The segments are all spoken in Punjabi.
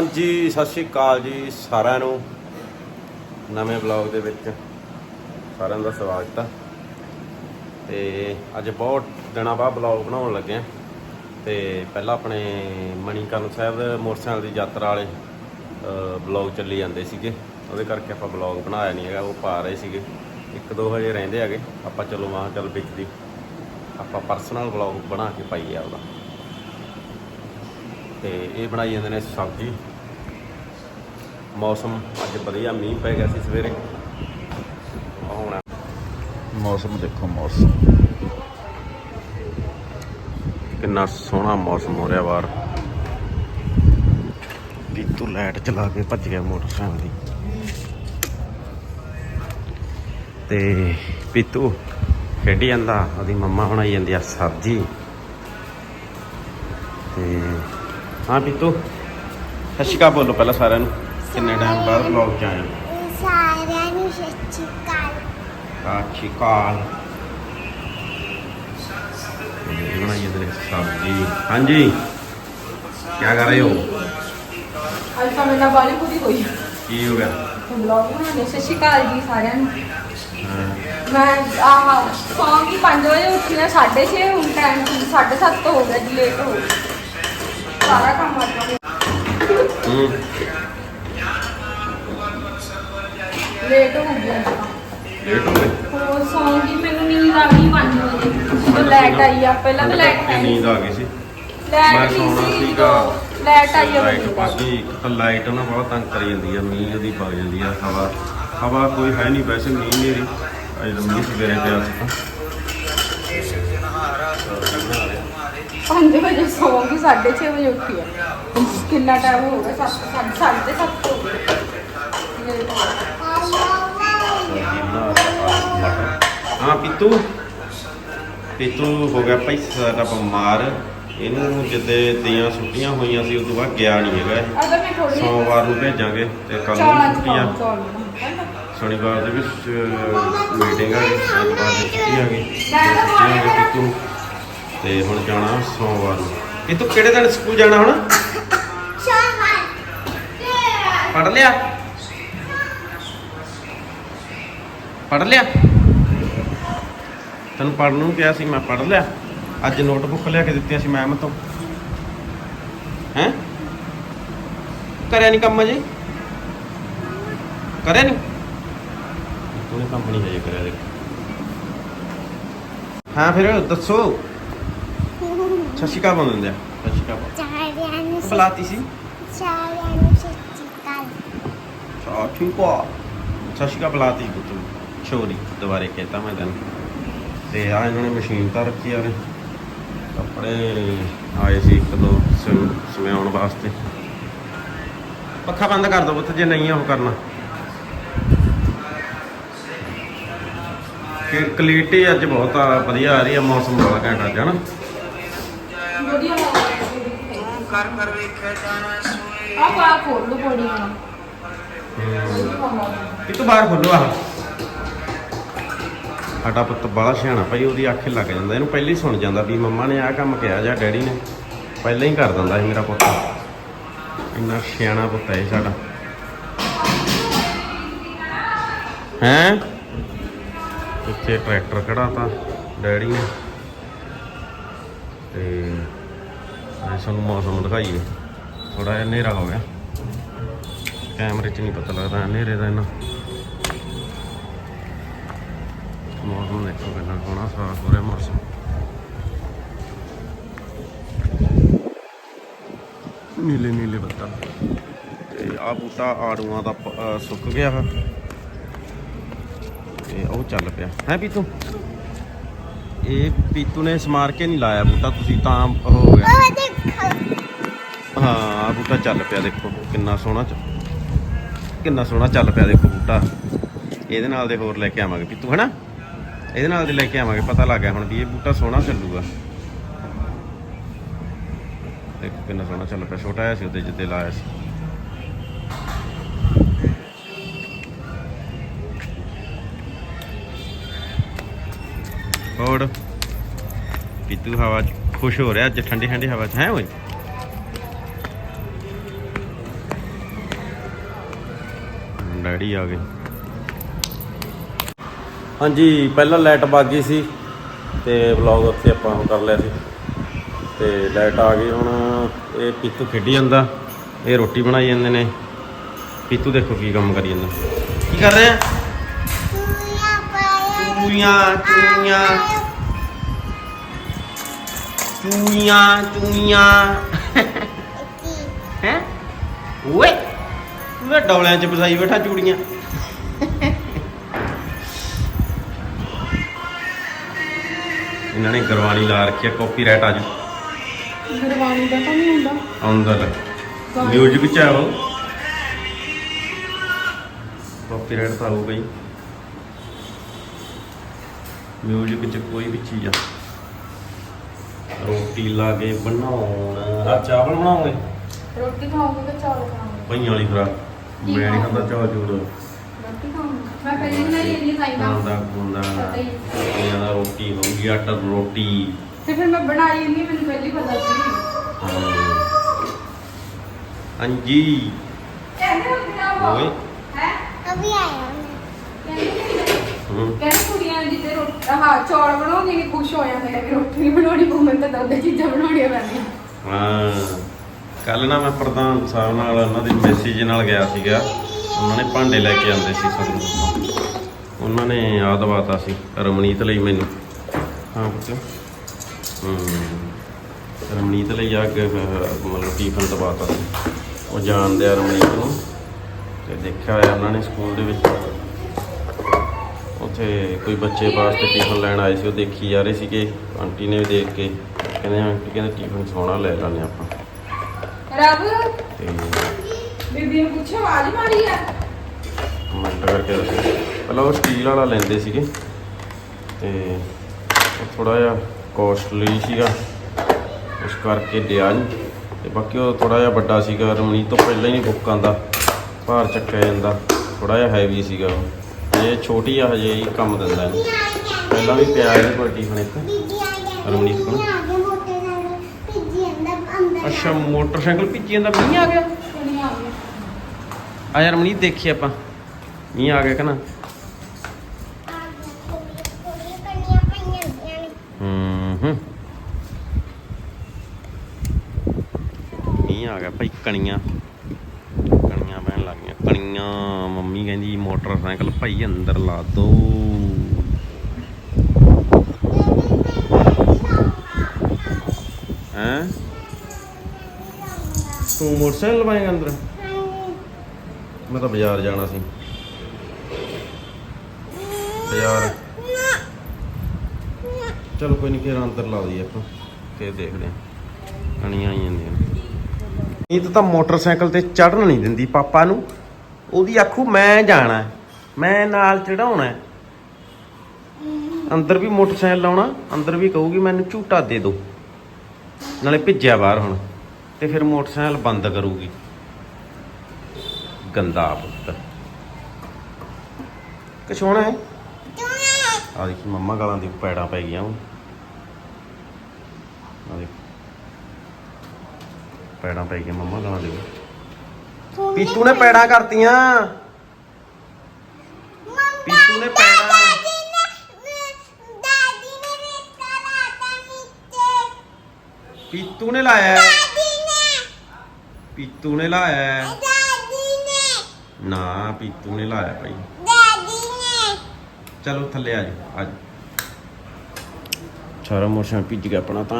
ਹਾਂਜੀ ਸਤਿ ਸ਼੍ਰੀ ਅਕਾਲ ਜੀ ਸਾਰਿਆਂ ਨੂੰ। ਨਵੇਂ ਬਲੌਗ ਦੇ ਵਿੱਚ ਸਾਰਿਆਂ ਦਾ ਸਵਾਗਤ ਹੈ ਤੇ ਅੱਜ ਬਹੁਤ ਦਿਨਾਂ ਬਾਅਦ ਬਲੌਗ ਬਣਾਉਣ ਲੱਗੇ ਹਾਂ ਤੇ ਪਹਿਲਾਂ ਆਪਣੇ ਮਣੀਕਰਨ ਸਾਹਿਬ ਮੋਟਰਸਾਈਕਲ ਦੀ ਯਾਤਰਾ ਵਾਲੇ ਬਲੌਗ ਚੱਲੀ ਜਾਂਦੇ ਸੀਗੇ। ਉਹਦੇ ਕਰਕੇ ਆਪਾਂ ਬਲੌਗ ਬਣਾਇਆ ਨਹੀਂ ਹੈਗਾ, ਉਹ ਪਾ ਰਹੇ ਸੀਗੇ। ਇੱਕ ਦੋ ਹਜੇ ਰਹਿੰਦੇ ਹੈਗੇ। ਆਪਾਂ ਚਲੋ ਮਾਂ ਚੱਲ ਵਿੱਚ ਆਪਾਂ ਪਰਸਨਲ ਬਲੌਗ ਬਣਾ ਕੇ ਪਾਈਏ ਆਪਦਾ। ਤੇ ਇਹ ਬਣਾਈ ਜਾਂਦੇ ਨੇ ਸਬਜ਼ੀ। ਮੌਸਮ ਅੱਜ ਵਧੀਆ ਮੀਂਹ ਪੈ ਗਿਆ ਸੀ ਸਵੇਰੇ। ਹੁਣ ਮੌਸਮ ਦੇਖੋ ਮੌਸਮ। ਕਿੰਨਾ ਸੋਹਣਾ ਮੌਸਮ ਹੋ ਰਿਹਾ ਬਾਹਰ। ਪੀਤੂ ਲਾਈਟ ਚਲਾ ਕੇ ਭੱਜ ਗਿਆ ਮੋਟਰਸਾਈਕਲ ਦੀ। ਤੇ ਪੀਤੂ ਖੇਡੀ ਜਾਂਦਾ ਉਹਦੀ ਮੰਮਾ ਬਣਾਈ ਜਾਂਦੀ ਆ ਸਬਜ਼ੀ। ਤੇ ਹਾਂ ਪੀਤੂ ਅਕਾਲ ਬੋਲੋ ਪਹਿਲਾਂ ਸਾਰਿਆਂ ਨੂੰ। ਕਿੰਨੇ ਟਾਈਮ ਬਾਅਦ ਵਲੌਗ ਚ ਆਏ? ਹੋ ਸਾਰਿਆਂ ਨੂੰ ਸਤਿ ਸ਼੍ਰੀ ਅਕਾਲ। ਸਤਿ ਸ਼੍ਰੀ ਅਕਾਲ। ਇਹ ਬਣਾਈ ਜਾਂਦੇ ਨੇ ਸਬਜ਼ੀ। ਹਾਂਜੀ ਕੀ ਕਰ ਰਹੇ ਹੋ? ਅੱਜ ਤਾਂ ਮੇਰੇ ਨਾਲ ਬਾਲੀ ਪੂਰੀ ਹੋਈ ਕੀ ਹੋ ਗਿਆ? ਵਲੌਗ ਬਣਾਉਣੇ ਸਤਿ ਸ਼੍ਰੀ ਅਕਾਲ ਜੀ ਸਾਰਿਆਂ ਨੂੰ। ਹਾਂ, ਮੈਂ ਆਹ ਸੌਂ ਕੀ 5 ਵਜੇ ਉੱਠੀ ਆ 6:30 ਹੁਣ ਟਾਈਮ 7:30 ਹੋ ਗਿਆ ਜੀ ਲੇਟ ਹੋ ਗਈ ਸਾਰਾ ਕੰਮ ਅੱਜ ਹੂੰ। ਲੇਟ ਹੋ ਅੱਜ ਤਾਂ। ਲੇਟ ਹੋ ਗਏ? ਹੋਰ ਸੌਂ ਮੈਨੂੰ ਨੀਂਦ ਆ ਗਈ 5 ਵਜੇ। ਜਦੋਂ ਲਾਈਟ ਆਈ ਆ ਪਹਿਲਾਂ ਤਾਂ ਨੀਂਦ ਨਹੀਂ ਆ ਗਈ ਸੀ? ਮੈਂ ਨਹੀਂ ਸੌਣਾ ਸੀ ਸੀਗਾ। ਜਦੋਂ ਲਾਈਟ ਆਈ ਆ ਲਾਈਟ ਮੈਨੂੰ ਬਾਕੀ ਇੱਕ ਤਾਂ ਲਾਈਟ ਨਾ ਬਹੁਤ ਤੰਗ ਕਰੀ ਜਾਂਦੀ ਆ ਮੀਂਹ ਉਹਦੀ ਪਾ ਜਾਂਦੀ ਆ ਹਵਾ। ਹਵਾ ਕੋਈ ਹੈ ਨਹੀਂ ਵੈਸੇ ਮੀਂਹ ਨਹੀਂ ਰਹੀ। ਅੱਜ ਤਾਂ ਮੀਂਹ ਸਵੇਰੇ ਪਿਆ ਸੀ ਤਾਂ। 5 ਵਜੇ ਸੌਂ ਗਈ 6:30 ਵਜੇ ਉੱਠੀ ਆ। ਕਿੰਨਾ ਟਾਈਮ ਹੋ ਗਿਆ? 7 ਸਾਢੇ ਸੱਤ ਹੋ ਗਏ। ਲੇਟ ਹੋ ਗਈ। ਪੀਤੂ ਪੀਤੂ ਹੋ ਗਿਆ ਭਾਈ ਸਾਡਾ ਬਿਮਾਰ ਇਹਨੂੰ ਜਿੱਦੇ ਦੀਆਂ ਛੁੱਟੀਆਂ ਹੋਈਆਂ ਸੀ ਉਸ ਤੋਂ ਬਾਅਦ ਗਿਆ ਨਹੀਂ ਹੈਗਾ ਇਹ। ਅਗਰ ਮੈਂ ਥੋੜੀ ਸੋਮਵਾਰ ਨੂੰ ਭੇਜਾਂਗੇ ਤੇ ਕੱਲ ਨੂੰ ਚੌਲਾਂ ਛੁੱਟੀ ਆ ਚੌਲ ਸ਼ਨੀਵਾਰ ਦੇ ਵਿੱਚ ਮੀਟਿੰਗ ਆ ਗਈ ਐਤਵਾਰ ਦੀ ਛੁੱਟੀ ਆ ਗਈ। ਛੁੱਟੀ ਆ ਗਈ ਪੀਤੂ ਨੂੰ। ਤੇ ਹੁਣ ਜਾਣਾ ਸੋਮਵਾਰ ਨੂੰ। ਇਹ ਤੂੰ ਕਿਹੜੇ ਦਿਨ ਸਕੂਲ ਜਾਣਾ ਹੁਣ? ਪੜ ਲਿਆ? ਪੜ ਲਿਆ? ਤੈਨੂੰ ਪੜਨ ਨੂੰ ਕਿਹਾ ਸੀ ਮੈਂ ਪੜ ਲਿਆ। ਅੱਜ ਨੋਟਬੁੱਕ ਲਿਆ ਕੇ ਦਿੱਤੀਆਂ ਸੀ ਮੈਮ ਤੋਂ। ਹੈ? ਕਰਿਆ ਨਹੀਂ ਕੰਮ ਅਜੇ? ਕਰਿਆ ਨਹੀਂ ਤੂੰ ਕੰਮ ਨਹੀਂ ਹਜੇ ਕਰਿਆ ਦੇਖ। ਹਾਂ ਫਿਰ ਦੱਸੋ। ਸਤਿ ਸ਼੍ਰੀ ਅਕਾਲ ਬੋਲ ਦਿੰਦੇ ਆ ਸਤਿ ਸ਼੍ਰੀ ਅਕਾਲ। ਸਾਰਿਆਂ ਨੂੰ ਬੁਲਾਤੀ ਸੀ। ਸਾਰਿਆਂ ਨੂੰ ਅਕਾਲ ਅੱਛਾ ਠੀਕ ਆ। ਅਕਾਲ ਬੁਲਾਤੀ ਪੁੱਤ ਛੋਰੀ ਦੁਬਾਰੇ ਕਹਿਤਾ ਮੈਂ ਤੈਨੂੰ। ਤੇ ਆ ਇਹਨਾਂ ਨੇ ਮਸ਼ੀਨ ਤਾਂ ਰੱਖੀ ਆ ਨੇ ਕੱਪੜੇ ਆਏ ਸੀ ਇੱਕ ਦੋ ਸਮਿਆਉਣ ਵਾਸਤੇ। ਪੱਖਾ ਬੰਦ ਕਰ ਦੋ ਪੁੱਤ ਜੇ ਨਹੀਂ ਉਹ ਕਰਨਾ। ਕਿ ਕਲੀਟੀ ਅੱਜ ਬਹੁਤ ਆ ਵਧੀਆ ਆ ਰਹੀ ਆ ਮੌਸਮ ਬਹੁਤ ਘੈਂਟ ਅੱਜ ਹਨਾ। ਵਧੀਆ ਕਰ ਕਰ ਵੇਖਿਆ ਆ ਪਾ ਖੋਲ ਲੋ ਬੜੀ ਇਹ ਤੋਂ ਬਾਹਰ ਖੋਲੋ ਆਹ? ਸਾਡਾ ਪੁੱਤ ਬੜਾ ਸਿਆਣਾ ਭਾਈ, ਉਹਦੀ ਅੱਖ ਲੱਗ ਜਾਂਦਾ। ਇਹਨੂੰ ਪਹਿਲਾਂ ਹੀ ਸੁਣ ਜਾਂਦਾ ਵੀ ਮੰਮਾ ਨੇ ਆਹ ਕੰਮ ਕਿਹਾ ਜਾਂ ਡੈਡੀ ਨੇ। ਪਹਿਲਾਂ ਹੀ ਕਰ ਦਿੰਦਾ ਸੀ ਮੇਰਾ ਪੁੱਤ। ਇੰਨਾ ਸਿਆਣਾ ਪੁੱਤ ਹੈ ਸਾਡਾ। ਹੈਂ? ਇੱਥੇ ਟਰੈਕਟਰ ਖੜਾ ਤਾ ਡੈਡੀ ਨੇ। ਤੇ ਅੱਜ ਸਾਨੂੰ ਮੌਸਮ ਦਿਖਾਈਏ। ਥੋੜਾ ਜਿਹਾ ਹਨੇਰਾ ਹੋ ਗਿਆ। ਕੈਮਰੇ 'ਚ ਨਹੀਂ ਪਤਾ ਲੱਗਦਾ, ਹਨੇਰੇ ਦਾ ਇਹਨਾਂ ਮੌਸਮ ਦੇਖੋ ਕਿੰਨਾ ਸੋਹਣਾ ਸਾਫ਼ ਹੋ ਰਿਹਾ ਮੌਸਮ। ਨੀਲੇ ਨੀਲੇ ਬੱਦਲ ਤੇ ਆ ਬੂਟਾ ਆੜੂਆਂ ਦਾ ਸੁੱਕ ਗਿਆ ਵਾ। ਤੇ ਉਹ ਚੱਲ ਪਿਆ। ਹੈ ਪੀਤੂ? ਇਹ ਪੀਤੂ ਨੇ ਸਮਾਰ ਕੇ ਨਹੀਂ ਲਾਇਆ ਬੂਟਾ ਤੁਸੀਂ ਤਾਂ ਹੋ ਗਿਆ। ਹਾਂ ਆ ਬੂਟਾ ਚੱਲ ਪਿਆ ਦੇਖੋ ਕਿੰਨਾ ਸੋਹਣਾ ਚ ਕਿੰਨਾ ਸੋਹਣਾ ਚੱਲ ਪਿਆ ਦੇਖੋ ਬੂਟਾ। ਇਹਦੇ ਨਾਲ ਦੇ ਹੋਰ ਲੈ ਕੇ ਆਵਾਂਗੇ ਪੀਤੂ ਹਨਾ? ਇਹਦੇ ਨਾਲ ਦੇ ਲੈ ਕੇ ਆਵਾਂਗੇ, ਪਤਾ ਲੱਗ ਗਿਆ ਹੁਣ ਵੀ ਇਹ ਬੂਟਾ ਸੋਹਣਾ ਚੱਲੂਗਾ। ਦੇਖੋ ਕਿੰਨਾ ਸੋਹਣਾ ਚੱਲ ਪਿਆ, ਛੋਟਾ ਜਿਹਾ ਸੀ ਉਹਦੇ ਜਿੱਦੇ ਲਾਇਆ ਸੀ। ਹੋਰ? ਪੀਤੂ ਹਵਾ 'ਚ ਖੁਸ਼ ਹੋ ਰਿਹਾ ਅੱਜ, ਠੰਡੀ ਠੰਡੀ ਹਵਾ 'ਚ, ਹੈ ਓਏ? ਡੈਡੀ ਆ ਗਏ। ਹਾਂਜੀ ਪਹਿਲਾਂ ਲਾਈਟ ਵੱਗ ਗਈ ਸੀ ਤੇ ਵਲੌਗ ਉੱਥੇ ਆਪਾਂ ਉਹ ਕਰ ਲਿਆ ਸੀ। ਤੇ ਲਾਈਟ ਆ ਗਈ ਹੁਣ ਇਹ ਪੀਤੂ ਖੇਡੀ ਜਾਂਦਾ ਇਹ ਰੋਟੀ ਬਣਾਈ ਜਾਂਦੇ ਨੇ। ਪੀਤੂ ਦੇਖੋ ਕੀ ਕੰਮ ਕਰੀ ਜਾਂਦਾ। ਕੀ ਕਰ ਰਹੇ? ਚੂਈਆਂ ਚੂਈਆਂ ਚੂਈਆਂ ਚੂਈਆਂ ਹੈ? ਓਏ ਉਹ ਡੌਲਿਆਂ ਚ ਫਸਾਈ ਬੈਠਾ ਚੂੜੀਆਂ। ਇਹਨਾਂ ਨੇ ਗਰਵਾਣੀ ਲਾ ਰੱਖੀ ਆ ਕਾਪੀਰਾਈਟ ਆ ਜੂ। ਗਰਵਾਣੀ ਦਾ ਤਾਂ ਨਹੀਂ ਹੁੰਦਾ। ਆਉਂਦਾ ਲੈ ਮਿਊਜ਼ਿਕ ਚ ਆਓ ਕਾਪੀਰਾਈਟ ਤਾਂ ਆਊਗਾ ਹੀ। ਮਿਊਜ਼ਿਕ ਚ ਕੋਈ ਵੀ ਚੀਜ਼ ਆ। ਰੋਟੀ ਲਾ ਕੇ ਬਣਾਉਣ ਆ ਚਾਵਲ ਬਣਾਉਂਗੇ ਰੋਟੀ ਖਾਓਗੇ ਕਿ ਚੌਲ ਖਾਓਗੇ? ਪਈਆਂ ਵਾਲੀ ਖਰਾ ਮੈਂ ਨਹੀਂ ਖਾਂਦਾ ਚਾਹ ਚੂਰ। ਰੋਟੀ ਖਾਓਗੇ ਮੈਂ ਪਹਿਲੇ ਬਣਾਈ ਇੰਨੀ ਖਾਈਦਾ ਖਾਂਦਾ ਖੁੰਦਾ ਪਤਾ ਹੀ। ਪਈਆਂ ਦਾ ਰੋਟੀ। ਹੋਊਗੀ ਆਟਾ ਰੋਟੀ ਤੇ ਫਿਰ ਮੈਂ ਬਣਾਈ ਇੰਨੀ ਮੈਨੂੰ ਪਹਿਲੀ ਪਤਾ ਸੀ। ਹਾਂ। ਹਾਂਜੀ। ਕਹਿੰਦੇ ਹੁੰਦੇ ਓਏ। ਹੈ? ਅਭੀ ਆਇਆ ਮੈਂ ਕਹਿੰਦੇ ਹੂੰ। ਕਹਿੰਦੇ ਕੁੜੀਆਂ ਜਿੱਤੇ ਰੋਟੀ ਹਾਂ ਚੌਲ ਬਣਾਉਂਦੀਆਂ ਨੇ ਖੁਸ਼ ਹੋ ਜਾਂਦੇ ਨੇ ਕਿ ਰੋਟੀ ਨਹੀਂ ਬਣਾਉਣੀ ਪਊ ਤਾਂ ਦੋਦੇ ਚੀਜ਼ਾਂ ਬਣਾਉਣੀਆਂ ਪੈਂਦੀਆਂ। ਹਾਂ। ਕੱਲ ਨਾ ਮੈਂ ਪ੍ਰਧਾਨ ਸਾਹਿਬ ਨਾਲ ਉਹਨਾਂ ਦੇ ਮੈਸੇਜ ਨਾਲ ਗਿਆ ਸੀਗਾ। ਉਹਨਾਂ ਨੇ ਭਾਂਡੇ ਲੈ ਕੇ ਆਂਦੇ ਸੀ ਤੋਂ ਉਹਨਾਂ ਨੇ ਆ ਦਵਾਤਾ ਸੀ ਰਮਣੀਤ ਲਈ ਮੈਨੂੰ। ਹਾਂ ਪੁੱਤ। ਹੂੰ। ਰਮਣੀਤ ਲਈ ਆ ਕੇ ਮਤਲਬ ਟੀਫਨ ਦਵਾਤਾ ਸੀ। ਉਹ ਜਾਣਦੇ ਆ ਰਮਣੀਤ ਨੂੰ ਤੇ ਦੇਖਿਆ ਹੋਇਆ ਉਹਨਾਂ ਨੇ ਸਕੂਲ ਦੇ ਵਿੱਚ। ਉੱਥੇ ਕੋਈ ਬੱਚੇ ਵਾਸਤੇ ਟਿਫਨ ਲੈਣ ਆਏ ਸੀ ਉਹ ਦੇਖੀ ਜਾ ਰਹੇ ਸੀਗੇ। ਆਂਟੀ ਨੇ ਵੀ ਦੇਖ ਕੇ ਕਹਿੰਦੇ ਆਂਟੀ ਕਹਿੰਦੇ ਟਿਫਨ ਸੋਹਣਾ ਲੈ ਲਾਂਗੇ ਆਪਾਂ। ਰੱਬ। ਤੇ ਬੀਬੀ ਨੂੰ ਪੁੱਛੋ ਆਵਾਜ਼ ਮਾਰੀ ਆ। ਕਮੈਂਟ ਕਰਕੇ ਦੱਸੋ ਪਹਿਲਾਂ ਉਹ ਸਟੀਲ ਵਾਲਾ ਲੈਂਦੇ ਸੀਗੇ। ਤੇ ਥੋੜਾ ਜਿਹਾ ਕੋਸਟਲੀ ਸੀਗਾ। ਉਸ ਕਰਕੇ ਲਿਆ ਨਹੀਂ ਤੇ ਬਾਕੀ ਉਹ ਥੋੜਾ ਜਿਹਾ ਵੱਡਾ ਸੀਗਾ। ਰਮਣੀ ਤੋਂ ਪਹਿਲਾਂ ਹੀ ਨਹੀਂ ਬੁੱਕ ਆਂਦਾ ਭਾਰ ਚੱਕਿਆ ਜਾਂਦਾ। ਥੋੜਾ ਜਿਹਾ ਹੈਵੀ ਸੀਗਾ ਉਹ। ਇਹ ਛੋਟੀ ਆ ਹਜੇ ਹੀ ਕੰਮ ਦਿੰਦਾ ਇਹਨੂੰ ਪਹਿਲਾਂ ਵੀ ਪਿਆ ਇਹਦੇ ਕੋਲ ਟਿਫਨ ਇੱਕ। ਕੋਲ? ਅੰਦਰ। ਅੱਛਾ ਮੋਟਰਸਾਈਕਲ ਭਿੱਜੀ ਜਾਂਦਾ ਮੀਂਹ ਆ ਗਿਆ? ਆ ਯਾਰ ਮਨੀਤ ਦੇਖੀ ਆਪਾਂ। ਮੀਂਹ ਆ ਗਿਆ ਕਿ ਨਾ? ਆ ਹੂੰ ਹੂੰ ਮੀਂਹ ਆ ਗਿਆ ਭਾਈ, ਕਣੀਆਂ। ਕਣੀਆਂ ਪੈਣ ਲੱਗ ਗਈਆਂ। ਕਣੀਆਂ, ਮੰਮੀ ਕਹਿੰਦੀ ਮੋਟਰਸਾਈਕਲ ਭਾਈ ਅੰਦਰ ਲਾ ਦੋ। ਹੈਂ? ਤੂੰ ਮੋਟਰਸਾਈਕਲ ਲਵਾਏਗਾ ਅੰਦਰ? ਮੈਂ ਤਾਂ ਬਾਜ਼ਾਰ ਜਾਣਾ ਸੀ। ਬਾਜ਼ਾਰ। ਚਲੋ ਕੋਈ ਨਹੀਂ ਕਿਹੜਾ ਅੰਦਰ ਲਾ ਦਈਏ ਆਪਾਂ। ਫੇਰ ਦੇਖਦੇ ਹਾਂ। ਕਣੀਆਂ ਆਈ ਜਾਂਦੀਆਂ ਇਹ ਤਾਂ ਮੋਟਰਸਾਈਕਲ ਤੇ ਚੜਨ ਨਹੀਂ ਦਿੰਦੀ ਪਾਪਾ ਨੂੰ। ਉਹਦੀ ਆਖੂ ਮੈਂ ਜਾਣਾ ਮੈਂ ਨਾਲ ਚੜਾਉਣਾ। ਅੰਦਰ ਵੀ ਮੋਟਰਸਾਈਕਲ ਲਾਉਣਾ ਅੰਦਰ ਵੀ ਕਹੂਗੀ ਮੈਨੂੰ ਝੂਟਾ ਦੇ ਦਿਓ ਨਾਲੇ ਭਿੱਜਿਆ ਬਾਹਰ ਹੁਣ। ਤੇ ਫਿਰ ਮੋਟਰਸਾਈਕਲ ਬੰਦ ਕਰੂਗੀ। ਗੰਦਾ ਪੁੱਤ। ਕਛੋਣਾ ਹੈ? ਆ ਦੇਖੀ ਮੰਮਾ ਗਾਲਾਂ ਦੀ ਪੈੜਾਂ ਪੈ ਗਈਆਂ ਆ ਦੇਖ। ਪੈੜਾਂ ਪੈ ਗਈਆਂ ਮੰਮਾ ਗਾਲਾਂ ਦੀ। ਪੀਤੂ ਨੇ ਪੈੜਾਂ ਕਰਤੀਆਂ। ਪੀਤੂ ਨੇ ਪੈੜਾਂ। ਪੀਤੂ ਨੇ ਲਾਇਆ। ਪੀਤੂ ਨੇ ਲਾਇਆ। ਨੇ ਪੀਤੂ ਨੇ ਲਾਇਆ ਭਾਈ। ਦਾਦੀ ਨੇ। ਚਲੋ ਥੱਲੇ ਆ ਜਾ ਅੱਜ ਸਾਰਾ ਮੋਸ਼ਨ ਭਿੱਜ ਗਿਆ ਆਪਣਾ ਤਾਂ।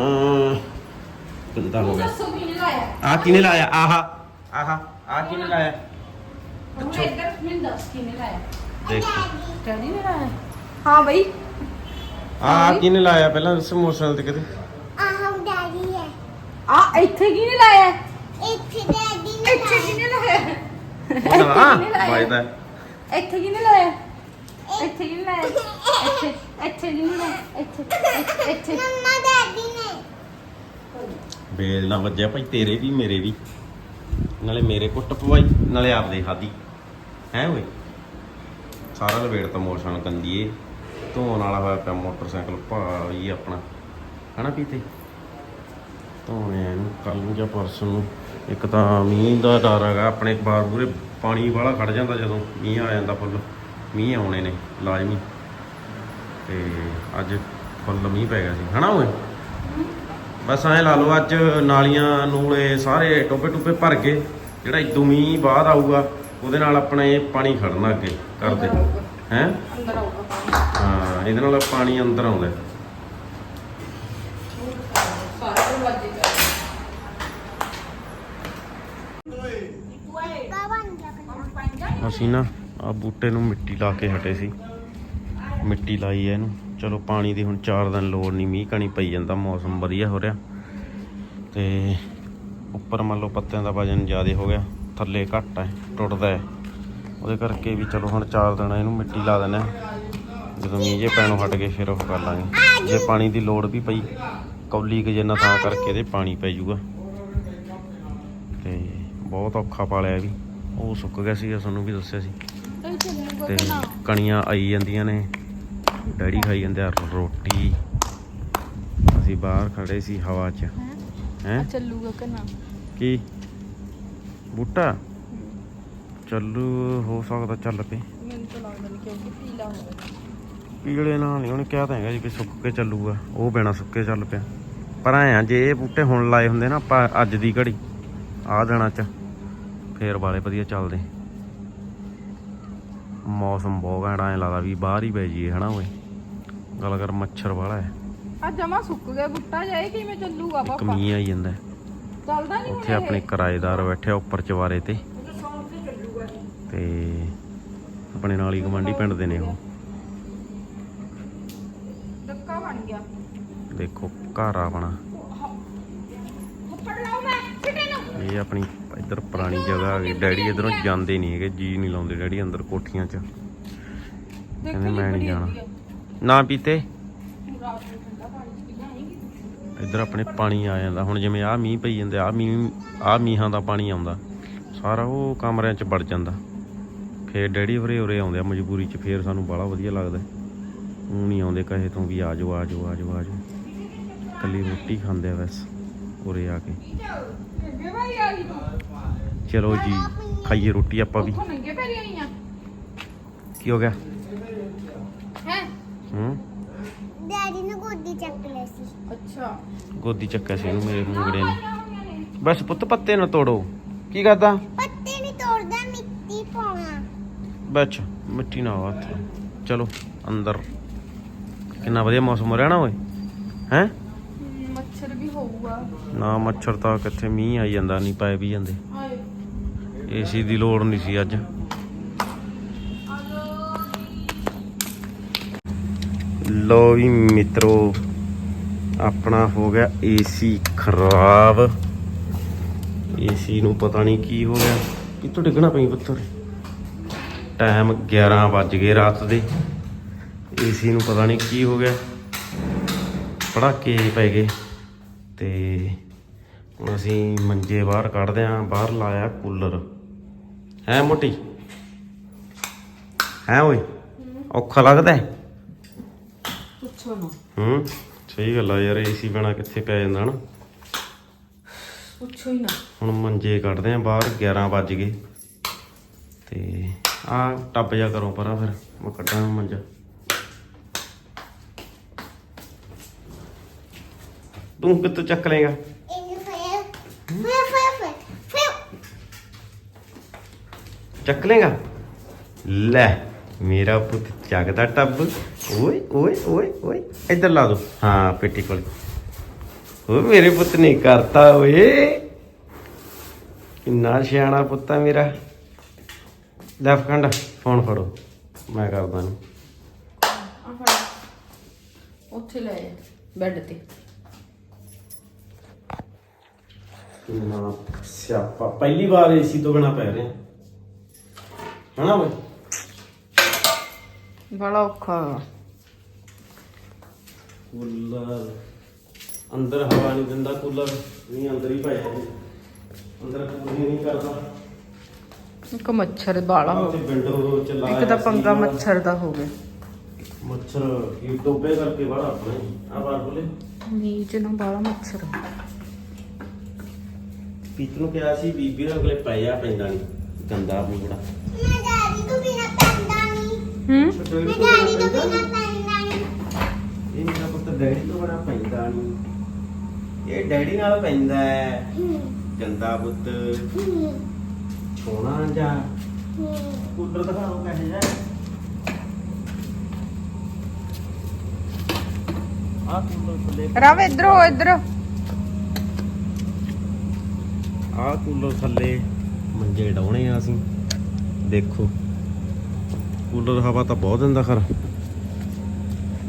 ਗੰਦਾ ਹੋ ਗਿਆ। ਦੱਸੋ ਕਿਹਨੇ ਲਾਇਆ? ਆ ਕਿਨੇ ਲਾਇਆ? ਆਹਾ ਆਹਾ ਆ ਕਿਨੇ ਲਾਇਆ? ਹੁਣ ਇੱਧਰ ਮੈਨੂੰ ਦੱਸ ਕਿਹਨੇ ਲਾਇਆ? ਦੇਖ। ਡੈਡੀ ਨੇ ਲਾਇਆ? ਹਾਂ ਬਈ। ਆ ਕਿਨੇ ਲਾਇਆ? ਪਹਿਲਾਂ ਦੱਸ ਮੋਟਰਸਾਈਕਲ ਤੇ ਕਿਤੇ। ਆਹ ਦਾਦੀ ਹੈ। ਆ ਇੱਥੇ ਕਿਹਨੇ ਲਾਇਆ ਇੱਥੇ ਦਾਦੀ ਨੇ ਇੱਥੇ ਕਿਹਨੇ ਲਾਇਆ ਨਾ ਕਿਹਨੇ ਲਾਇਆ? ਇੱਥੇ ਕਿਹਨੇ ਲਾਇਆ? ਇੱਥੇ ਕਿਹਨੇ ਲਾਇਆ? ਇੱਥੇ ਇੱਥੇ ਕਿਹਨੇ ਲਾਇਆ? ਇੱਥੇ ਇੱਥੇ- ਇੱਥੇ। ਮੰਮਾ ਦਾਦੀ ਨੇ। ਬੇਲ ਨਾ ਵੱਜਿਆ ਭਾਈ ਤੇਰੇ ਵੀ ਮੇਰੇ ਵੀ। ਨਾਲੇ ਮੇਰੇ ਕੁੱਟ ਪਵਾਈ ਨਾਲੇ ਆਪਦੇ ਖਾਦੀ ਹੈ ਓਏ? ਸਾਰਾ ਲਵੇੜ ਤਾਂ ਮੋਸ਼ਨ ਕੰਦੀਏ ਧੋਣ ਵਾਲਾ ਹੋਇਆ ਪਿਆ ਮੋਟਰਸਾਈਕਲ ਭਾਈ ਆਪਣਾ। ਹਨਾ ਪੀਤੇ? ਧੋਣੇ ਇਹਨੂੰ ਕੱਲ ਨੂੰ ਜਾਂ ਪਰਸੋਂ ਨੂੰ। ਇੱਕ ਤਾਂ ਮੀਂਹ ਦਾ ਡਰ ਹੈਗਾ ਆਪਣੇ ਬਾਰ ਪੂਰੇ ਪਾਣੀ ਵਾਲਾ ਖੜ ਜਾਂਦਾ ਜਦੋਂ ਮੀਂਹ ਆ ਜਾਂਦਾ ਫੁੱਲ। ਮੀਂਹ ਆਉਣੇ ਨੇ ਲਾਜ਼ਮੀ। ਤੇ ਅੱਜ ਫੁੱਲ ਮੀਂਹ ਪੈ ਗਿਆ ਸੀ। ਹਨਾ ਓਏ? ਬਸ ਐਂ ਲਾ ਲਓ ਅੱਜ ਨਾਲੀਆਂ ਨੂਲੇ ਸਾਰੇ ਟੋਪੇ ਟੋਪੇ ਭਰ ਗਏ ਜਿਹੜਾ ਇਦੋਂ ਮੀਂਹ ਬਾਅਦ ਆਊਗਾ ਉਹਦੇ ਨਾਲ ਆਪਣੇ ਪਾਣੀ ਖੜਨਾ ਅੱਗੇ ਕਰਦੇ ਹੈ? ਅੰਦਰ ਆਊਗਾ ਪਾਣੀ। ਹਾਂ ਇਹਦੇ ਨਾਲ ਪਾਣੀ ਅੰਦਰ ਆਉਂਦਾ ਹੈ। ਸਾਰੇ ਨੂੰ ਲੱਗ ਜਾ ਕਾ ਬਣ ਗਿਆ ਅਸੀਂ ਨਾ ਆ ਬੂਟੇ ਨੂੰ ਮਿੱਟੀ ਲਾ ਕੇ ਹਟੇ ਸੀ। ਮਿੱਟੀ ਲਾਈ ਹੈ ਇਹਨੂੰ। ਚਲੋ ਪਾਣੀ ਦੀ ਹੁਣ 4 ਦਿਨ ਲੋੜ ਨਹੀਂ ਮੀਂਹ ਕਣੀ ਪਈ ਜਾਂਦਾ, ਮੌਸਮ ਵਧੀਆ ਹੋ ਰਿਹਾ। ਤੇ ਉੱਪਰ ਮੰਨ ਲਓ ਪੱਤਿਆਂ ਦਾ ਵਜਨ ਜ਼ਿਆਦਾ ਹੋ ਗਿਆ, ਥੱਲੇ ਘੱਟ ਹੈ ਟੁੱਟਦਾ ਹੈ ਉਹਦੇ ਕਰਕੇ ਵੀ ਚਲੋ ਹੁਣ 4 ਦਿਨ ਇਹਨੂੰ ਮਿੱਟੀ ਲਾ ਦਿੰਦੇ ਹਾਂ ਜਦੋਂ ਮੀਂਹ ਜੇ ਪੈਣੋਂ ਹਟ ਗਏ ਫਿਰ ਉਹ ਕਰ ਲਾਂਗੇ। ਜੇ ਪਾਣੀ ਦੀ ਲੋੜ ਵੀ ਪਈ, ਕੌਲੀ ਕੁ ਜਿੰਨਾ ਤਾਂ ਕਰਕੇ ਇਹਦੇ ਪਾਣੀ ਪੈ ਜਾਊਗਾ। ਤੇ ਬਹੁਤ ਔਖਾ ਪਾਲਿਆ ਵੀ। ਉਹ ਸੁੱਕ ਗਿਆ ਸੀ ਤੁਹਾਨੂੰ ਵੀ ਦੱਸਿਆ ਸੀ। ਤੇ ਕਿ ਕਣੀਆਂ ਆਈ ਜਾਂਦੀਆਂ ਨੇ। ਡੈਡੀ ਖਾਈ ਜਾਂਦੇ ਆ ਰੋਟੀ। ਅਸੀਂ ਬਾਹਰ ਖੜੇ ਸੀ ਹਵਾ 'ਚ। ਹੈ? ਚੱਲੂਗਾ ਕਿ ਨਾ ਕੀ? ਬੂਟਾ? ਚੱਲੂ ਹੋ ਸਕਦਾ ਚੱਲ ਪਏ ਮੈਨੂੰ ਤਾਂ ਲੱਗਦਾ ਨਹੀਂ ਕਿਉਂਕਿ ਪੀਲਾ ਹੋ ਗਿਆ ਪੀਲੇ ਨਾਲ ਨਹੀਂ ਉਹਨੇ ਕਿਹਾ ਤਾਂ ਹੈਗਾ ਜੀ ਕਿ ਸੁੱਕ ਕੇ ਚੱਲੂਗਾ। ਉਹ ਬਿਨਾ ਸੁੱਕੇ ਚੱਲ ਪਿਆ। ਪਰ ਐ ਆ ਜੇ ਇਹ ਬੂਟੇ ਹੁਣ ਲਾਏ ਹੁੰਦੇ ਨਾ ਆਪਾਂ ਅੱਜ ਦੀ ਘੜੀ ਆ ਦਿਨਾਂ ਚ। ਫੇਰ ਵਾਲੇ ਵਧੀਆ ਚੱਲਦੇ। ਮੌਸਮ ਬਹੁਤ ਘੈਂਟ ਐ ਲੱਗਦਾ ਵੀ ਬਾਹਰ ਹੀ ਪੈ ਜੀਏ ਹਨਾ ਓਏ। ਗੱਲ ਕਰ ਮੱਛਰ ਵਾਲਾ ਹੈ। ਆ ਜਮਾ ਸੁੱਕ ਗਿਆ ਬੁੱਟਾ ਜਾਏ ਕਿਵੇਂ ਚੱਲੂਗਾ ਪਾਪਾ? ਮੀਂਹ ਆਈ ਜਾਂਦਾ। ਚੱਲਦਾ ਨਹੀਂ ਉੱਥੇ ਆਪਣੇ ਕਿਰਾਏਦਾਰ ਬੈਠਿਆ ਉੱਪਰ ਚਵਾਰੇ ਤੇ। ਤੇ ਆਪਣੇ ਨਾਲ ਹੀ ਗਵਾਂਢੀ ਪਿੰਡ ਦੇ ਨੇ ਉਹ। ਡੱਕਾ ਬਣ ਗਿਆ। ਦੇਖੋ ਘਰ ਆਪਣਾ। ਫੜ ਲਾਉ ਮੈਂ ਕਿਤੇ ਨੂੰ। ਇਹ ਆਪਣੀ ਇੱਧਰ ਪੁਰਾਣੀ ਜਗ੍ਹਾ ਆ ਗਈ। ਡੈਡੀ ਇਧਰੋਂ ਜਾਂਦੇ ਨਹੀਂ ਹੈਗੇ ਜੀ ਨਹੀਂ ਲਾਉਂਦੇ ਡੈਡੀ ਅੰਦਰ ਕੋਠੀਆਂ 'ਚ। ਕਹਿੰਦੇ ਮੈਂ ਨਹੀਂ ਜਾਣਾ। ਨਾ ਪੀਤੇ? ਇੱਧਰ ਆਪਣੇ ਪਾਣੀ ਆ ਜਾਂਦਾ। ਹੁਣ ਜਿਵੇਂ ਆਹ ਮੀਂਹ ਪਈ ਜਾਂਦੇ ਆ ਮੀਂਹ ਆਹ ਮੀਂਹਾਂ ਦਾ ਪਾਣੀ ਆਉਂਦਾ। ਸਾਰਾ ਉਹ ਕਮਰਿਆਂ 'ਚ ਵੜ ਜਾਂਦਾ। ਫੇਰ ਡੈਡੀ ਉਰੇ ਉਰੇ ਆਉਂਦੇ ਆ ਮਜਬੂਰੀ 'ਚ ਫੇਰ ਸਾਨੂੰ ਬਾਹਲਾ ਵਧੀਆ ਲੱਗਦਾ। ਉਹ ਨਹੀਂ ਆਉਂਦੇ ਕਹੇ ਤੋਂ ਵੀ ਆ ਜਾਓ ਆ ਜਾਓ ਆ ਜਾਓ ਆ ਜਾਓ। ਕੱਲੀ ਰੋਟੀ ਖਾਂਦੇ ਆ ਬਸ ਉਰੇ ਆ ਕੇ। ਅੱਗੇ ਭਾਈ ਆ ਗਈ ਤੂੰ। ਚਲੋ ਜੀ ਖਾਈਏ ਰੋਟੀ ਆਪਾਂ ਵੀ। ਉੱਥੋਂ ਨੰਗੇ ਪੈਰੀ ਆਈ ਆ ਕੀ ਹੋ ਗਿਆ? ਹੈ? ਹੂੰ? ਡੈਡੀ ਨੇ ਗੋਦੀ ਚੱਕ ਲਈ ਸੀ। ਅੱਛਾ। ਗੋਦੀ ਚੱਕਿਆ ਸੀ ਇਹਨੂੰ ਮੇਰੇ ਮੁੰਗੜੇ ਨੇ। ਬਸ ਪੁੱਤ ਪੱਤੇ ਨਾ ਤੋੜੋ। ਕੀ ਕਰਦਾ? ਪੱਤੇ ਨਹੀਂ ਤੋੜਦਾ ਮਿੱਟੀ ਪਾਉਣਾ। ਵਿੱਚ ਮਿੱਟੀ ਨਾ ਹੱਥ। ਚਲੋ ਅੰਦਰ। ਕਿੰਨਾ ਵਧੀਆ ਮੌਸਮ ਹੋ ਰਿਹਾ ਨਾ ਓਏ। ਹੈ ਮੱਛਰ ਵੀ ਹੋਊਗਾ। ਨਾ ਮੱਛਰ ਤਾਂ ਕਿੱਥੇ ਮੀਂਹ ਆਈ ਜਾਂਦਾ ਨਹੀਂ ਪਏ ਵੀ ਜਾਂਦੇ। ਏਸੀ ਦੀ ਲੋੜ ਨਹੀਂ ਸੀ ਅੱਜ। ਲੋ ਵੀ ਮਿੱਤਰੋ, ਆਪਣਾ ਹੋ ਗਿਆ ਏਸੀ ਖਰਾਬ। ਏਸੀ ਨੂੰ ਪਤਾ ਨਹੀਂ ਕੀ ਹੋ ਗਿਆ। ਕਿੱਥੋਂ ਡਿੱਗਣਾ ਪਈ ਪੱਥਰ ਟਾਈਮ 11 ਵੱਜ ਗਏ ਰਾਤ ਦੇ। ਏਸੀ ਨੂੰ ਪਤਾ ਨਹੀਂ ਕੀ ਹੋ ਗਿਆ। ਪੜਾਕੇ ਪੈ ਗਏ। ਤੇ ਹੁਣ ਅਸੀਂ ਮੰਜੇ ਬਾਹਰ ਕੱਢਦੇ ਆਂ ਬਾਹਰ ਲਾਇਆ ਕੂਲਰ। ਹੈ ਮੋਟੀ? ਹੈ ਓਏ? ਔਖਾ ਲੱਗਦਾ ਹੈ? ਪੁੱਛੋ ਨਾ। ਹੂੰ ਸਹੀ ਗੱਲ ਆ ਯਾਰ ਏਸੀ ਬਿਨਾ ਕਿੱਥੇ ਪੈ ਜਾਂਦਾ ਹਨਾ? ਪੁੱਛੋ ਹੀ ਨਾ। ਹੁਣ ਮੰਜੇ ਕੱਢਦੇ ਆਂ ਬਾਹਰ 11 ਵੱਜ ਗਏ। ਤੇ ਆ ਟੱਪ ਜਾ ਕਰੋ ਪਰਾਂ ਫਿਰ ਮੈਂ ਕੱਢਾਂ ਮੰਜਾ। ਤੂੰ ਕਿੱਥੋਂ ਚੱਕ ਲੇਗਾ ਇਹਨੂੰ ਫੇਰ ਫੇਰ ਫੇਰ ਫੇਰ ਫੇਰ ਚੱਕ ਲੇਗਾ? ਲੈ ਮੇਰਾ ਪੁੱਤ ਚੱਕਦਾ ਟੱਬ। ਓਏ ਓਏ ਓਏ ਓਏ ਇੱਧਰ ਲਾ ਦੋ। ਹਾਂ ਪੇਟੀ ਕੋਲ। ਓ ਮੇਰੇ ਪੁੱਤ ਨੇ ਕਰਤਾ ਓਏ। ਕਿੰਨਾ ਸਿਆਣਾ ਪੁੱਤ ਆ ਮੇਰਾ। ਲੈ ਫਕੰਡ ਫੋਨ ਫੜੋ। ਮੈਂ ਕਰਦਾ ਨੂੰ ਆ ਫੜ। ਉੱਥੇ ਲੈ ਬੈੱਡ ਤੇ। ਕਿੰਨਾ ਸਿਆਪਾ। ਪਹਿਲੀ ਵਾਰ ਏਸੀ ਤੋਂ ਬਿਨਾ ਪੈ ਰਹੇ। ਹਨਾ ਬੜਾ ਔਖਾ ਕੂਲਰ। ਅੰਦਰ ਹਵਾ ਨਹੀਂ ਦਿੰਦਾ ਕੂਲਰ। ਨਹੀਂ ਅੰਦਰ ਹੀ ਪਾਇਆ ਅੰਦਰ ਕੂਲਿੰਗ ਨਹੀਂ ਕਰਦਾ। ਇੱਕ ਮੱਛਰ ਬਾਲਾ ਹੋ ਉੱਥੇ ਵਿੰਡੋ ਚ ਲਾਇਆ ਇੱਕ ਤਾਂ ਪੰਗਾ ਸੀਗਾ। ਮੱਛਰ ਦਾ ਹੋ ਗਿਆ। ਮੱਛਰ ਕੀ ਟੋਬੇ ਕਰਕੇ ਬਾਹਰ ਆਪਣੇ ਆ ਬਾਹਰ ਬੋਲੇ ਨੀਚ ਨਾ ਬਾਲਾ ਮੱਛਰ। ਪੀਤ ਨੂੰ ਕਿਹਾ ਸੀ ਬੀਬੀ ਨੂੰ ਅਗਲੇ ਪੈ ਜਾ ਪੈਂਦਾ ਨਹੀਂ ਗੰਦਾ ਬੂੜਾ। ਹੂੰ? ਮੈਂ ਡੈਡੀ ਤੋਂ ਬਿਨਾ ਪੈਂਦਾ ਨਹੀਂ ਇਹ ਮੇਰਾ ਪੁੱਤ ਡੈਡੀ ਤੋਂ ਬਣਾ ਪੈਂਦਾ ਨਹੀਂ ਇਹ ਡੈਡੀ ਨਾਲ ਪੈਂਦਾ ਹੈ। ਹੂੰ ਗੰਦਾ ਪੁੱਤ। ਹੂੰ ਸੋਹਣਾ ਜਾ। ਹੂੰ ਕੂਲਰ ਦਿਖਾਓ ਕਹੇ ਜਾ ਆ ਕੂਲਰ ਥੱਲੇ ਰਵ ਇਧਰੋ ਇਧਰ ਆ ਕੂਲਰ ਥੱਲੇ ਮੰਜੇ ਡਾਉਣੇ ਆ ਅਸੀਂ। ਦੇਖੋ। ਕੂਲਰ ਹਵਾ ਤਾਂ ਬਹੁਤ ਦਿੰਦਾ ਖਰ।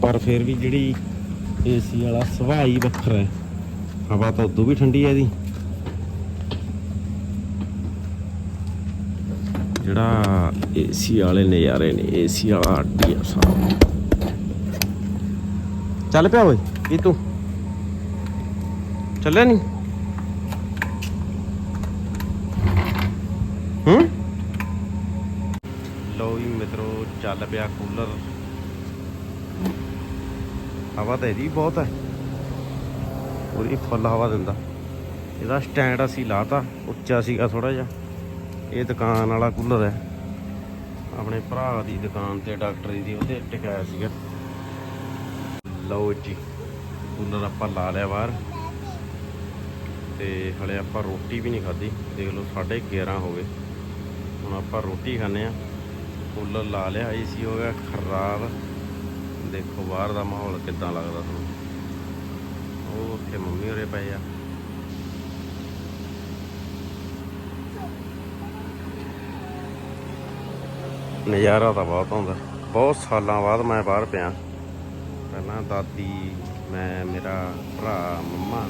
ਪਰ ਫਿਰ ਵੀ ਜਿਹੜੀ ਏਸੀ ਵਾਲਾ ਸੁਭਾਅ ਹੀ ਵੱਖਰਾ ਹੈ। ਹਵਾ ਤਾਂ ਉਦੋਂ ਵੀ ਠੰਡੀ ਹੈ ਇਹਦੀ ਜਿਹੜਾ ਏਸੀ ਵਾਲੇ ਨਜ਼ਾਰੇ ਨੇ ਏਸੀ ਵਾਲਾ ਅੱਡੀ ਆ ਸਾਰਾ। ਚੱਲ ਪਿਆ ਓਏ ਇਹ ਤੂੰ? ਚੱਲਿਆ ਨਹੀਂ ਹੂੰ ਲੋ ਵੀ ਮਿੱਤਰੋ ਚੱਲ ਪਿਆ ਕੂਲਰ। ਹਵਾ ਤਾਂ ਇਹਦੀ ਬਹੁਤ ਹੈ ਪੂਰੀ ਫੁੱਲ ਹਵਾ ਦਿੰਦਾ। ਇਹਦਾ ਸਟੈਂਡ ਅਸੀਂ ਲਾਤਾ, ਉੱਚਾ ਸੀਗਾ ਥੋੜਾ ਜਿਹਾ। ਇਹ ਦੁਕਾਨ ਵਾਲਾ ਕੂਲਰ ਹੈ। ਆਪਣੇ ਭਰਾ ਦੀ ਦੁਕਾਨ ਤੇ, ਡਾਕਟਰੀ ਦੀ, ਉਹਦੇ ਟਿਕਾਇਆ ਸੀਗਾ। ਲਓ ਜੀ, ਕੂਲਰ ਆਪਾਂ ਲਾ ਲਿਆ ਬਾਹਰ। ਤੇ ਹਲੇ ਆਪਾਂ ਰੋਟੀ ਵੀ ਨਹੀਂ ਖਾਧੀ। ਦੇਖ ਲਓ 11:30 ਹੋ ਗਏ। ਹੁਣ ਆਪਾਂ ਰੋਟੀ ਖਾਣੇ ਆ ਕੂਲਰ ਲਾ ਲਿਆ ਏਸੀ ਹੋ ਗਿਆ ਖਰਾਬ। ਦੇਖੋ ਬਾਹਰ ਦਾ ਮਾਹੌਲ ਕਿੱਦਾਂ ਲੱਗਦਾ ਤੁਹਾਨੂੰ। ਉਹ ਉੱਥੇ ਮੰਮੀ ਹੋਰੇ ਪਏ ਆ। ਨਜ਼ਾਰਾ ਤਾਂ ਬਹੁਤ ਆਉਂਦਾ। ਬਹੁਤ ਸਾਲਾਂ ਬਾਅਦ ਮੈਂ ਬਾਹਰ ਪਿਆ। ਪਹਿਲਾਂ ਦਾਦੀ, ਮੈਂ, ਮੇਰਾ ਭਰਾ, ਮੰਮਾ,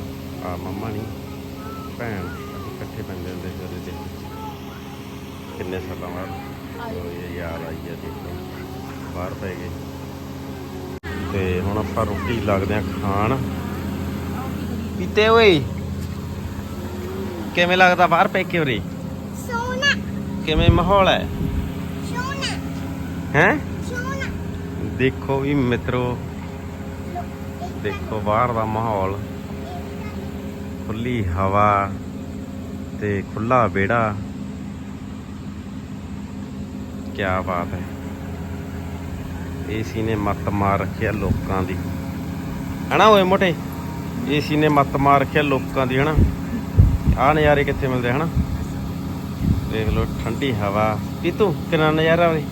ਆ ਮੰਮਾ ਨਹੀਂ ਭੈਣ ਇਕੱਠੇ ਪੈਂਦੇ ਹੁੰਦੇ ਸੀ ਉਹਦੇ ਤੇ। ਕਿੰਨੇ ਸਾਲਾਂ ਬਾਅਦ। ਇਹ ਯਾਦ ਆਈ ਆ ਦੇਖੋ। ਬਾਹਰ ਪੈ ਗਏ। ਤੇ ਹੁਣ ਆਪਾਂ ਰੋਟੀ ਲੱਗਦੇ ਆ ਖਾਣ। ਪੀਤੇ ਓਏ ਕਿਵੇਂ ਲੱਗਦਾ ਬਾਹਰ ਪੈ ਕੇ ਉਰੇ? ਸੋਨਾ ਕਿਵੇਂ ਮਾਹੌਲ ਹੈ? ਸੋਨਾ ਹੈ? ਸੋਨਾ ਦੇਖੋ ਵੀ ਮਿੱਤਰੋ ਦੇਖੋ ਬਾਹਰ ਦਾ ਮਾਹੌਲ। ਖੁੱਲੀ ਹਵਾ ਤੇ ਖੁੱਲਾ ਵਿਹੜਾ। ਕੀ ਬਾਤ ਹੈ। ਏਸੀ ਨੇ ਮੱਤ ਮਾਰ ਰੱਖਿਆ ਲੋਕਾਂ ਦੀ। ਹਨਾ ਓਏ ਮੋਟੇ? ਏਸੀ ਨੇ ਮੱਤ ਮਾਰ ਰੱਖਿਆ ਲੋਕਾਂ ਦੀ ਹਨਾ? ਆਹ ਨਜ਼ਾਰੇ ਕਿੱਥੇ ਮਿਲਦੇ ਹਨਾ? ਦੇਖ ਲਓ ਠੰਡੀ ਹਵਾ। ਪੀਤੂ ਕਿੰਨਾ ਨਜ਼ਾਰਾ ਓਏ?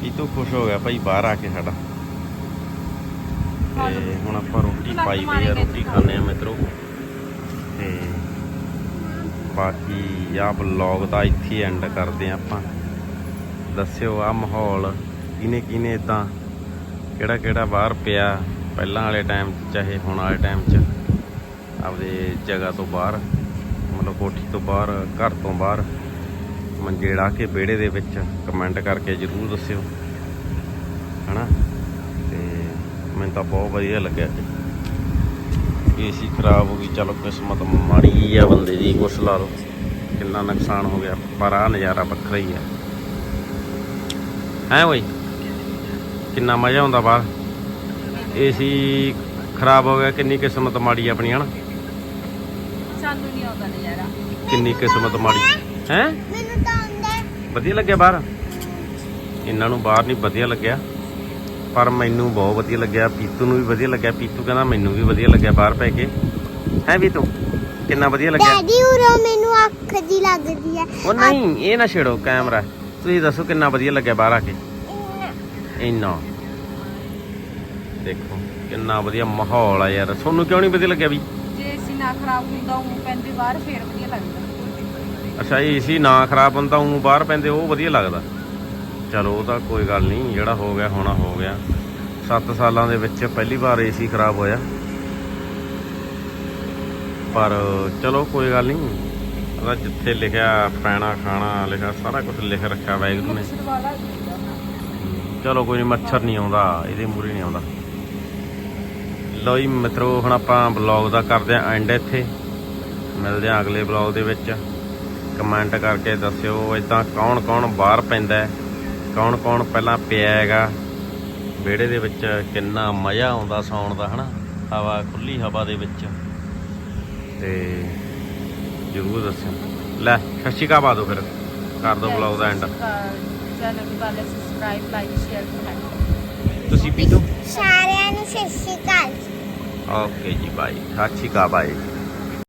ਪੀਤੂ ਖੁਸ਼ ਹੋ ਗਿਆ ਭਾਈ ਬਾਹਰ ਆ ਕੇ ਸਾਡਾ। ਤੇ ਹੁਣ ਆਪਾਂ ਰੋਟੀ ਪਾਈ ਪਈ ਆ ਰੋਟੀ ਖਾਣੇ ਆ ਮਿੱਤਰੋ। ਤੇ ਬਾਕੀ ਆਹ ਬਲੌਗ ਦਾ ਇੱਥੇ ਐਂਡ ਕਰਦੇ ਆ ਆਪਾਂ। ਦੱਸਿਓ ਆ ਮਾਹੌਲ ਕਿਨੇ ਕਿਨੇ ਇਦਾਂ ਕਿਹੜਾ ਕਿਹੜਾ ਬਾਹਰ ਪਿਆ, ਪਹਿਲਾਂ ਵਾਲੇ ਟਾਈਮ 'ਚ ਚਾਹੇ ਹੁਣ ਵਾਲੇ ਟਾਈਮ 'ਚ, ਆਪਦੇ ਜਗ੍ਹਾ ਤੋਂ ਬਾਹਰ, ਮਤਲਬ ਕੋਠੀ ਤੋਂ ਬਾਹਰ, ਘਰ ਤੋਂ ਬਾਹਰ ਮੰਜੇ ਢਾ ਕੇ ਵਿਹੜੇ ਦੇ ਵਿੱਚ ਕਮੈਂਟ ਕਰਕੇ ਜਰੂਰ ਦੱਸਿਓ, ਹਨਾ? ਤੇ ਮੈਨੂੰ ਤਾਂ ਬਹੁਤ ਵਧੀਆ ਲੱਗਿਆ ਏਸੀ ਖਰਾਬ ਹੋ ਗਈ, ਚਲੋ ਕਿਸਮਤ ਮਾੜੀ ਆ ਬੰਦੇ ਦੀ, ਕੁਛ ਲਾ ਲਓ, ਕਿੰਨਾ ਨੁਕਸਾਨ ਹੋ ਗਿਆ, ਪਰ ਆ ਨਜ਼ਾਰਾ ਵੱਖਰਾ ਹੀ ਆ। ਹੈ ਓਏ ਕਿੰਨਾ ਮਜ਼ਾ ਆਉਂਦਾ ਬਾਹਰ। ਏਸੀ ਖਰਾਬ ਹੋ ਗਿਆ ਕਿੰਨੀ ਕਿਸਮਤ ਮਾੜੀ ਆਪਣੀ ਹਨਾ? ਸਾਨੂੰ ਨਹੀਂ ਆਉਂਦਾ ਨਜ਼ਾਰਾ। ਕਿੰਨੀ ਕਿਸਮਤ ਮਾੜੀ। ਹੈ? ਮੈਨੂੰ ਤਾਂ ਆਉਂਦਾ ਹੈ। ਵਧੀਆ ਲੱਗਿਆ ਬਾਹਰ? ਇਹਨਾਂ ਨੂੰ ਬਾਹਰ ਨਹੀਂ ਵਧੀਆ ਲੱਗਿਆ। ਪਰ ਮੈਨੂੰ ਬਹੁਤ ਵਧੀਆ ਲੱਗਿਆ। ਪੀਤੂ ਨੂੰ ਵੀ ਵਧੀਆ ਲੱਗਿਆ। ਪੀਤੂ ਕਹਿੰਦਾ ਮੈਨੂੰ ਵੀ ਵਧੀਆ ਲੱਗਿਆ ਬਾਹਰ ਪੈ ਕੇ। ਹੈ ਵੀ ਤੂੰ ਕਿੰਨਾ ਵਧੀਆ ਲੱਗਿਆ? ਡੈਡੀ ਉਰੋਂ ਮੈਨੂੰ ਅੱਖ ਜੀ ਲੱਗਦੀ ਹੈ। ਉਹ ਨਹੀਂ ਇਹ ਨਾ ਛੇੜੋ ਕੈਮਰਾ। ਤੁਸੀਂ ਦੱਸੋ ਕਿੰਨਾ ਵਧੀਆ ਲੱਗਿਆ ਬਾਹਰ ਆ ਕੇ? ਇੰਨਾ। ਦੇਖੋ ਕਿੰਨਾ ਵਧੀਆ ਮਾਹੌਲ ਆ ਯਾਰ। ਤੁਹਾਨੂੰ ਕਿਉਂ ਨਹੀਂ ਵਧੀਆ ਲੱਗਿਆ ਵੀ? ਜੇ ਏਸੀ ਨਾ ਖਰਾਬ ਹੁੰਦਾ ਉਹ ਪੈਂਦੇ ਬਾਹਰ ਫੇਰ ਵਧੀਆ ਲੱਗਦਾ। ਅੱਛਾ ਏਸੀ ਨਾ ਖਰਾਬ ਹੁੰਦਾ ਉਹ ਬਾਹਰ ਪੈਂਦੇ ਉਹ ਵਧੀਆ ਲੱਗਦਾ। ਚਲੋ ਉਹ ਤਾਂ ਕੋਈ ਗੱਲ ਨਹੀਂ ਜਿਹੜਾ ਹੋ ਗਿਆ ਹੋਣਾ ਹੋ ਗਿਆ। 7 ਸਾਲਾਂ ਦੇ ਵਿੱਚ ਪਹਿਲੀ ਵਾਰ ਏਸੀ ਖਰਾਬ ਹੋਇਆ। ਪਰ ਚਲੋ ਕੋਈ ਗੱਲ ਨਹੀਂ। ਉਹਦਾ ਜਿੱਥੇ ਲਿਖਿਆ ਪੈਣਾ, ਖਾਣਾ, ਲਿਖਿਆ, ਸਾਰਾ ਕੁਝ ਲਿਖ ਰੱਖਿਆ ਵਾਹਿਗੁਰੂ ਨੇ। ਚਲੋ ਕੋਈ ਨਹੀਂ ਮੱਛਰ ਨਹੀਂ ਆਉਂਦਾ, ਇਹਦੇ ਮੂਰੇ ਨਹੀਂ ਆਉਂਦਾ। ਲਓ ਜੀ ਮਿੱਤਰੋ, ਹੁਣ ਆਪਾਂ ਬਲੌਗ ਦਾ ਕਰਦੇ ਆਂ ਐਂਡ ਇੱਥੇ। ਮਿਲਦੇ ਆਂ ਅਗਲੇ ਬਲੌਗ ਦੇ ਵਿੱਚ। ਕਮੈਂਟ ਕਰਕੇ ਦੱਸਿਓ ਇਦਾਂ ਕੌਣ ਕੌਣ ਬਾਹਰ ਪੈਂਦਾ ਹੈ, ਕੌਣ ਕੌਣ ਪਹਿਲਾਂ ਪਿਆ ਹੈਗਾ। ਵਿਹੜੇ ਦੇ ਵਿੱਚ ਕਿੰਨਾ ਮਜ਼ਾ ਆਉਂਦਾ ਸੌਣ ਦਾ, ਹਨਾ? ਹਵਾ ਖੁੱਲੀ ਹਵਾ ਦੇ ਵਿੱਚ। ਤੇ ਜ਼ਰੂਰ ਦੱਸਿਓ। ਲੈ ਸਤਿ ਸ਼੍ਰੀ ਅਕਾਲ ਪਾ ਦਿਓ ਫਿਰ। ਕਰ ਦਿਓ ਵਲੌਗ ਦਾ ਐਂਡ ਚੈਨਲ ਨੂੰ ਕਰ ਲਿਆ ਸਬਸਕ੍ਰਾਈਬ ਲਾਈਕ ਸ਼ੇਅਰ ਕਮੈਂਟ ਤੁਸੀਂ ਪੀਤੋ ਸਾਰਿਆਂ ਨੂੰ ਸਤਿ ਸ਼੍ਰੀ ਅਕਾਲ। ਓਕੇ ਜੀ ਬਾਈ ਸਤਿ ਸ਼੍ਰੀ ਅਕਾਲ ਬਾਈ